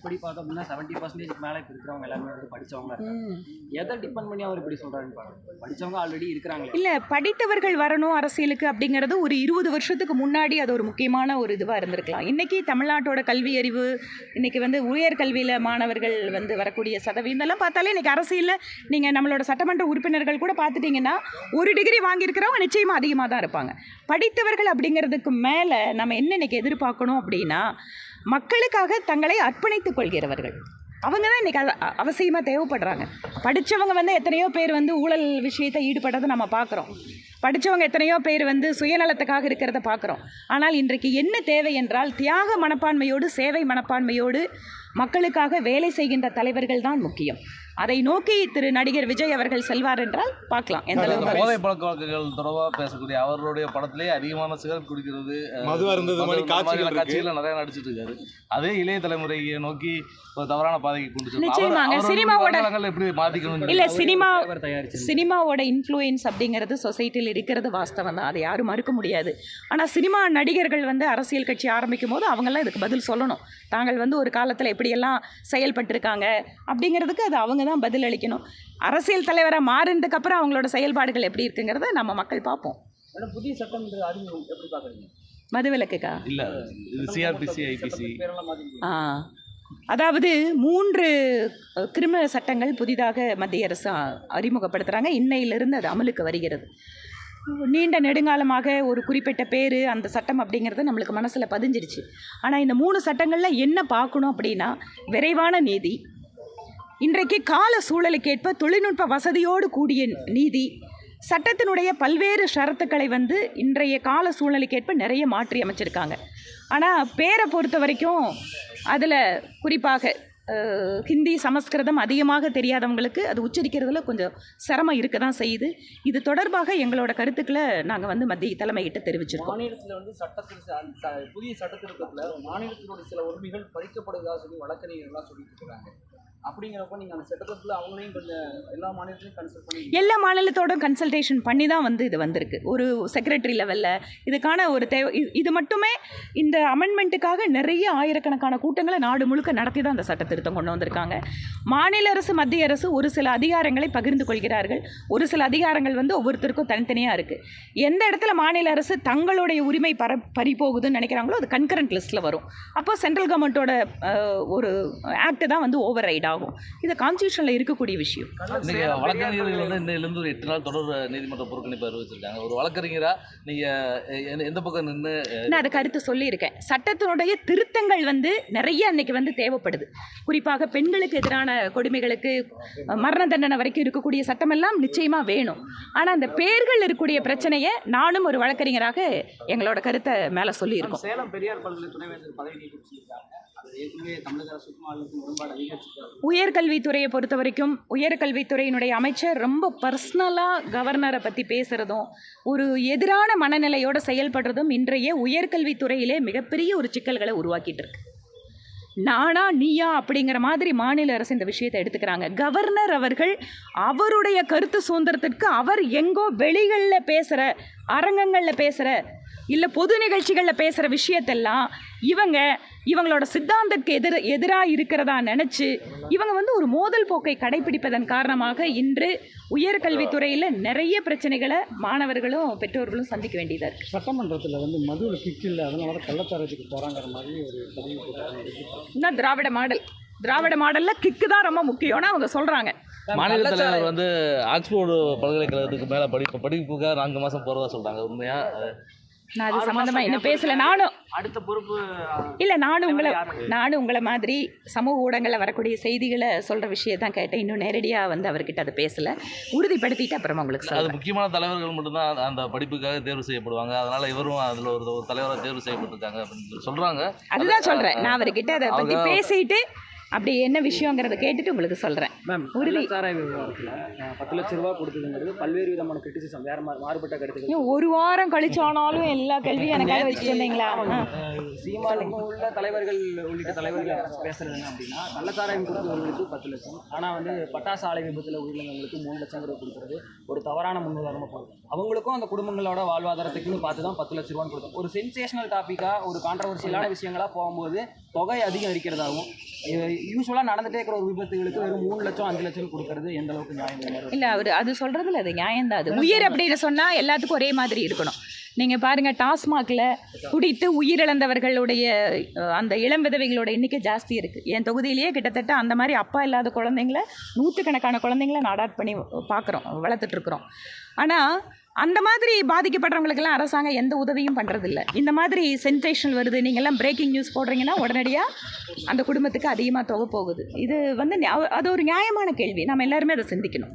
Statistics படி பார்த்தோம்னா seventy percentage மேலே இப்போ இருக்கிறவங்க எல்லாருமே வந்து படிச்சவங்க எதை டிபெண்ட் பண்ணி அவர் இப்படி சொல்கிறாருன்னு பாருங்க. படித்தவங்க ஆல்ரெடி இருக்கிறாங்க இல்லை படித்தவர்கள் வரணும் அரசியலுக்கு அப்படிங்கிறது ஒரு இருபது வருஷத்துக்கு முன்னாடி அது ஒரு முக்கியமான ஒரு இதுவாக இருந்திருக்கலாம். இன்றைக்கி தமிழ்நாட்டோட கல்வி அறிவு இன்றைக்கி வந்து உயர்கல்வியில் மாணவர்கள் வந்து வரக்கூடிய சதவீதம். எல்லாம் பார்த்தாலே இன்றைக்கி அரசியலில் நீங்கள் நம்மளோட சட்டமன்ற உறுப்பினர்கள் கூட பார்த்துட்டிங்கன்னா ஒரு டிகிரி வாங்கியிருக்கிறவங்க நிச்சயமாக அதிகமாக தான் இருப்பாங்க. படித்தவர்கள் அப்படிங்கிறதுக்கு மேலே நம்ம என்ன இன்னைக்கு எதிர்பார்க்கணும் அப்படின்னா மக்களுக்காக தங்களை அர்ப்பணித்துக் கொள்கிறவர்கள். அவங்க தான் இன்றைக்கி அவசியமாக தேவைப்படுறாங்க. படித்தவங்க வந்து எத்தனையோ பேர் வந்து ஊழல் விஷயத்தை ஈடுபடுறதை நம்ம பார்க்குறோம். படித்தவங்க எத்தனையோ பேர் வந்து சுயநலத்துக்காக இருக்கிறத பார்க்குறோம். ஆனால் இன்றைக்கு என்ன தேவை என்றால் தியாக மனப்பான்மையோடு சேவை மனப்பான்மையோடு மக்களுக்காக வேலை செய்கின்ற தலைவர்கள் தான் முக்கியம். அதை நோக்கி திரு நடிகர் விஜய் அவர்கள் செல்வார் என்றால் பார்க்கலாம். எந்த அளவுக்கு போதை பழக்க வழக்கங்கள் தொடர்பாக பேசக்கூடிய அவர்களுடைய படத்திலேயே அதிகமான சிகரெட் குடிக்கிறது மது அருந்தது காட்சிகள் நிறைய நடிச்சிட்டு இருக்காரு. அதே இளைய தலைமுறையை நோக்கி ஒரு தவறான பாதைக்கு கொண்டு நிச்சயமாங்க. சினிமாவோட- எப்படி மாத்திக்கணும் இல்லை சினிமா சினிமாவோட இன்ஃப்ளூயன்ஸ் அப்படிங்கிறது சொசைட்டியில் இருக்கிறது வாஸ்தவம் தான். அதை யாரும் மறுக்க முடியாது. ஆனால் சினிமா நடிகர்கள் வந்து அரசியல் கட்சி ஆரம்பிக்கும் போது அவங்கெல்லாம் இதுக்கு பதில் சொல்லணும். தாங்கள் வந்து ஒரு காலத்தில் எப்படியெல்லாம் செயல்பட்டிருக்காங்க அப்படிங்கிறதுக்கு அது அவங்க தான் பதில் அளிக்கணும். அரசியல் தலைவராக மாறினதுக்கப்புறம் அவங்களோட செயல்பாடுகள் எப்படி இருக்குங்கிறத நம்ம மக்கள் பார்ப்போம். புதிய சட்டம் எப்படி பார்க்குறீங்க? மதுவிலக்குக்கா? இல்ல சிஆர்பிசி ஐபிசி ஆ. அதாவது மூன்று கிரிமினல் சட்டங்கள் புதிதாக மத்திய அரசு அறிமுகப்படுத்துகிறாங்க இன்னையிலிருந்து அது அமலுக்கு வருகிறது. நீண்ட நெடுங்காலமாக ஒரு குறிப்பிட்ட பேர் அந்த சட்டம் அப்படிங்கிறது நம்மளுக்கு மனசில் பதிஞ்சிடுச்சு ஆனால் இந்த மூணு சட்டங்களில் என்ன பார்க்கணும் அப்படின்னா விரைவான நீதி இன்றைக்கு கால சூழலுக்கேற்ப தொழில்நுட்ப வசதியோடு கூடிய நீதி சட்டத்தினுடைய பல்வேறு ஷரத்துக்களை வந்து இன்றைய கால சூழ்நிலைக்கேற்ப நிறைய மாற்றி அமைச்சிருக்காங்க. ஆனால் பேரை பொறுத்த வரைக்கும் அதில் குறிப்பாக ஹிந்தி சமஸ்கிருதம் அதிகமாக தெரியாதவங்களுக்கு அது உச்சரிக்கிறதுல கொஞ்சம் சிரமம் இருக்க தான் செய்யுது. இது தொடர்பாக எங்களோட கருத்துக்களை நாங்கள் வந்து மத்திய தலைமையிட்ட தெரிவிச்சிருக்கோம். மாநிலத்தில் வந்து சட்டத்தில் ச- புதிய சட்டத்திருத்தத்தில் மாநிலத்தினுடைய சில உரிமைகள் பறிக்கப்படுவதாக சொல்லி வழக்கறிஞர்கள்லாம் சொல்லிட்டு இருக்கிறாங்க அப்படிங்கிறப்ப நீங்கள் அந்த அவங்களையும் கொஞ்சம் எல்லா மாநிலத்திலையும் கன்சல்ட் பண்ணி எல்லா மாநிலத்தோட கன்சல்டேஷன் பண்ணி தான் வந்து இது வந்திருக்கு. ஒரு செக்ரட்டரி லெவலில் இதுக்கான ஒரு தேவை இது- மட்டுமே இந்த அமெண்ட்மெண்ட்டுக்காக நிறைய ஆயிரக்கணக்கான கூட்டங்களை நாடு முழுக்க நடத்தி தான் அந்த சட்ட திருத்தம் கொண்டு வந்திருக்காங்க. மாநில அரசு மத்திய அரசு ஒரு சில அதிகாரங்களை பகிர்ந்து கொள்கிறார்கள். ஒரு சில அதிகாரங்கள் வந்து ஒவ்வொருத்தருக்கும் தனித்தனியாக இருக்குது எந்த இடத்துல மாநில அரசு தங்களுடைய உரிமை பர பறிபோகுதுன்னு நினைக்கிறாங்களோ அது கன்கரண்ட் லிஸ்ட்டில் வரும். அப்போ சென்ட்ரல் கவர்மெண்ட்டோட ஒரு ஆக்ட் தான் வந்து ஓவர் ரைட் ஆகும் இது கான்ஸ்டியூஷனில் இருக்கக்கூடிய விஷயம். வழக்கறிஞர்கள் வந்து இன்னையிலிருந்து ஒரு எட்டு நாள் தொடர் நீதிமன்ற புறக்கணிப்பு அறிவிச்சிருக்காங்க. ஒரு வழக்கறிஞரா நீங்க எந்த- பக்கம் நின்று நான் அது கருத்து சொல்லியிருக்கேன். சட்டத்தினுடைய திருத்தங்கள் வந்து நிறைய அன்னைக்கு வந்து தேவைப்படுது. குறிப்பாக பெண்களுக்கு எதிரான கொடுமைகளுக்கு மரண தண்டனை வரைக்கும் இருக்கக்கூடிய சட்டமெல்லாம் நிச்சயமாக வேணும். ஆனால் அந்த பேர்கள் இருக்கக்கூடிய பிரச்சனையை நானும் ஒரு வழக்கறிஞராக எங்களோட கருத்தை மேலே சொல்லியிருக்கோம். சேலம் பெரியார் பல்கலை துணைவேந்தர் பதவி நீக்கம் செய்திருக்காங்க அது ஏற்கனவே தமிழக அரசுக்கும் முரண்பாடு அதிகரிச்சிருக்காங்க உயர்கல்வித்துறையை பொறுத்த வரைக்கும் உயர்கல்வித்துறையினுடைய அமைச்சர் ரொம்ப பர்சனலாக கவர்னரை பற்றி பேசுகிறதும் ஒரு எதிரான மனநிலையோடு செயல்படுறதும் இன்றைய உயர்கல்வித்துறையிலே மிகப்பெரிய ஒரு சிக்கல்களை உருவாக்கிட்டு இருக்கு. நானா நீயா அப்படிங்கிற மாதிரி மாநில அரசு இந்த விஷயத்தை எடுத்துக்கிறாங்க. கவர்னர் அவர்கள் அவருடைய கருத்து சுதந்திரத்திற்கு அவர் எங்கோ வெளிகளில் பேசுகிற அரங்கங்களில் பேசுகிற இல்லை பொது நிகழ்ச்சிகளில் பேசுகிற விஷயத்தெல்லாம் இவங்க இவங்களோட சித்தாந்தத்துக்கு எதிர எதிராக இருக்கிறதா நினச்சி இவங்க வந்து ஒரு மோதல் போக்கை கடைபிடிப்பதன் காரணமாக இன்று உயர்கல்வித்துறையில் நிறைய பிரச்சனைகளை மாணவர்களும் பெற்றோர்களும் சந்திக்க வேண்டியதாக இருக்குது சட்டமன்றத்தில் வந்து மதுவில் கிக் இல்லை அதனால தான் கள்ளச்சாராயத்துக்கு போகிறாங்கிற மாதிரி ஒரு திராவிட மாடல். திராவிட மாடலில் கிக்கு தான் ரொம்ப முக்கியம்னு அவங்க சொல்கிறாங்க மாநில தலைவர் வந்து ஆக்ஸ்போர்டு பல்கலைக்கழகத்துக்கு மேல படிப்பு படிப்புக்காக நான்கு மாசம் போறதா சொல்றாங்க உண்மையா? அது நான் அது சம்மந்தமாக இன்னும் பேசலை நானும் அடுத்த பொறுப்பு இல்லை நானும் உங்களை நானும் உங்களை மாதிரி சமூக ஊடகங்களில் வரக்கூடிய செய்திகளை சொல்கிற விஷயத்தான் கேட்டேன். இன்னும் நேரடியாக வந்து அவர்கிட்ட அதை பேசலை. உறுதிப்படுத்திட்டு அப்புறமா உங்களுக்கு அது முக்கியமான தலைவர்கள் மட்டும்தான் அந்த- படிப்புக்காக தேர்வு செய்யப்படுவாங்க. அதனால இவரும் அதுல ஒரு தலைவராக தேர்வு செய்யப்பட்டிருக்காங்க அப்படின்னு சொல்லி சொல்றாங்க. அதுதான் சொல்கிறேன் நான் அவர்கிட்ட அதை பற்றி பேசிட்டு அப்படி என்ன விஷயங்கிறத கேட்டுட்டு உங்களுக்கு சொல்கிறேன் மேம் உறுதி. கள்ளச்சாராய விவகாரத்தில் பத்து லட்ச ரூபா கொடுத்ததுங்கிறது பல்வேறு விதமான கிரிட்டிசிசம் வேற மாறுபட்ட கருத்துக்கள். ஒரு வாரம் கழிச்சானாலும் எல்லா கேள்வியும் எனக்காக வச்சுருந்தீங்களா சீமானுக்கும் உள்ள தலைவர்கள் உள்ளிட்ட தலைவர்கள் என்ன அப்படின்னா கள்ளச்சாராயம் கொடுத்தவர்களுக்கு பத்து லட்சம். ஆனால் வந்து பட்டாசு ஆலை விபத்தில் உயிரிழந்தவங்களுக்கு மூணு லட்சங்கிறத கொடுக்குறது ஒரு தவறான முன்னுதாரணமாக போகுது அவங்களுக்கும் அந்த குடும்பங்களோட வாழ்வாதாரத்துக்குன்னு பார்த்து தான் பத்து லட்ச ரூபான்னு கொடுத்தோம். ஒரு சென்சேஷனல் டாப்பிக்காக ஒரு கான்ட்ரவர்சியலான விஷயங்களா போகும்போது தொகை அதிகம் இருக்கிறதாகவும் யூஸ்வலாக நடந்துட்டே இருக்கிற ஒரு விபத்துகளுக்கு வெறும் மூணு லட்சம் அஞ்சு லட்சம் கொடுக்கறது எந்த அளவுக்கு நியாயம் இல்லை. அவர் அது சொல்கிறதுல அது நியாயம்தான் அது உயிர் அப்படின்னு சொன்னால் எல்லாத்துக்கும் ஒரே மாதிரி இருக்கணும். நீங்கள் பாருங்கள் டாஸ்மாகில் குடித்து உயிரிழந்தவர்களுடைய அந்த இளம் விதவைகளோட எண்ணிக்கை ஜாஸ்தி இருக்குது என் தொகுதியிலேயே கிட்டத்தட்ட அந்த மாதிரி அப்பா இல்லாத குழந்தைங்கள நூற்றுக்கணக்கான குழந்தைங்கள நான் அடாப்ட் பண்ணி பார்க்குறோம் வளர்த்துட்ருக்குறோம் ஆனால் அந்த மாதிரி பாதிக்கப்படுறவங்களுக்கெல்லாம் அரசாங்கம் எந்த உதவியும் பண்ணுறதில்ல இந்த மாதிரி சென்சேஷன் வருது நீங்கள்லாம் பிரேக்கிங் நியூஸ் போடுறீங்கன்னா உடனடியாக அந்த குடும்பத்துக்கு அதிகமாக தொகை போகுது. இது வந்து நியா- அது ஒரு நியாயமான கேள்வி. நம்ம எல்லாருமே அதை சிந்திக்கணும்.